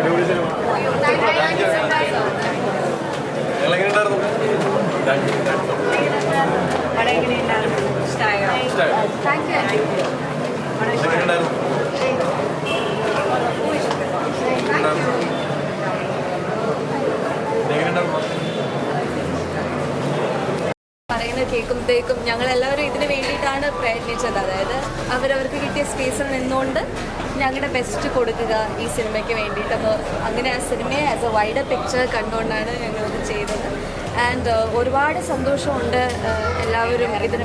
അടിപൊളി സിനിമ നിങ്ങളെങ്ങനെയുണ്ടായിരുന്നു? പടം എങ്ങനെയുണ്ടായിരുന്നു? ഇഷ്ടമായോ പറയുന്നത് കേൾക്കുമ്പോഴത്തേക്കും ഞങ്ങൾ എല്ലാവരും ഇതിന് വേണ്ടിയിട്ടാണ് പ്രയത്നിച്ചത്. അതായത് അവരവർക്ക് കിട്ടിയ സ്പേസിൽ നിന്നുകൊണ്ട് ഞങ്ങളുടെ ബെസ്റ്റ് കൊടുക്കുക ഈ സിനിമയ്ക്ക് വേണ്ടിയിട്ടപ്പോൾ അങ്ങനെ ആ സിനിമയെ ആസ് എ വൈഡർ പിക്ചർ കണ്ടുകൊണ്ടാണ് ഞങ്ങളിത് ചെയ്തത്. ആൻഡ് ഒരുപാട് സന്തോഷമുണ്ട് uh, എല്ലാവരും. ഇതിന്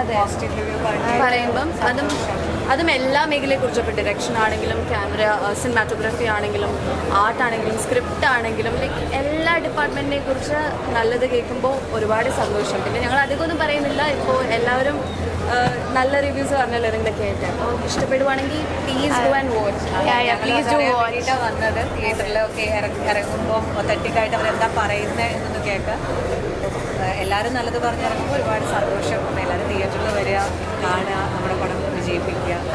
അതെ. പറയുമ്പം അതും അതും എല്ലാ മേഖലയെക്കുറിച്ചും ഇപ്പോൾ ഡിറക്ഷൻ ആണെങ്കിലും ക്യാമറ സിനിമാറ്റോഗ്രാഫി ആണെങ്കിലും ആർട്ട് ആണെങ്കിലും സ്ക്രിപ്റ്റ് ആണെങ്കിലും ലൈക്ക് എല്ലാ ഡിപ്പാർട്ട്മെന്റിനെ കുറിച്ച് നല്ലത് കേൾക്കുമ്പോൾ ഒരുപാട് സന്തോഷം. പിന്നെ ഞങ്ങൾ അധികമൊന്നും പറയുന്നില്ല. ഇപ്പോൾ എല്ലാവരും നല്ല റിവ്യൂസ് പറഞ്ഞല്ലോ നിങ്ങളുടെ കേട്ട് അപ്പോൾ ഇഷ്ടപ്പെടുവാണെങ്കിൽ please do and watch please do watch വന്നത്. തിയേറ്ററിലൊക്കെ ഇറങ്ങുമ്പോൾ ഒത്തറ്റിക്കായിട്ട് അവരെന്താ പറയുന്നത് എന്നൊന്ന് കേൾക്കാം. എല്ലാവരും നല്ലത് പറഞ്ഞിറങ്ങുമ്പോൾ ഒരുപാട് സന്തോഷം. എല്ലാവരും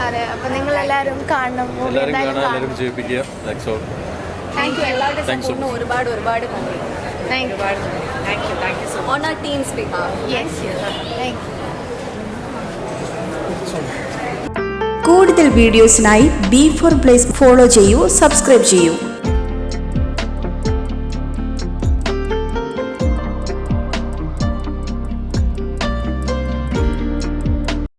അതെ അപ്പൊ നിങ്ങൾ എല്ലാവരും കാണണം എല്ലാവരും എന്തായാലും കാണാൻ കാണണം. എല്ലാവരും ജയിപ്പിക്കുക. ദാറ്റ്സ് ഓൾ താങ്ക് യു എല്ലാവരുടെ Thanks so സപ്പോർട്ടിനും ഒരുപാട് ഒരുപാട് നന്ദി. താങ്ക് യു ഒരുപാട് thank you thank you so on team's behalf yes thank you കൂടുതൽ വീഡിയോസിനായി ബി ഫോർ പ്ലേസ് ഫോളോ ചെയ്യൂ സബ്സ്ക്രൈബ് ചെയ്യൂ.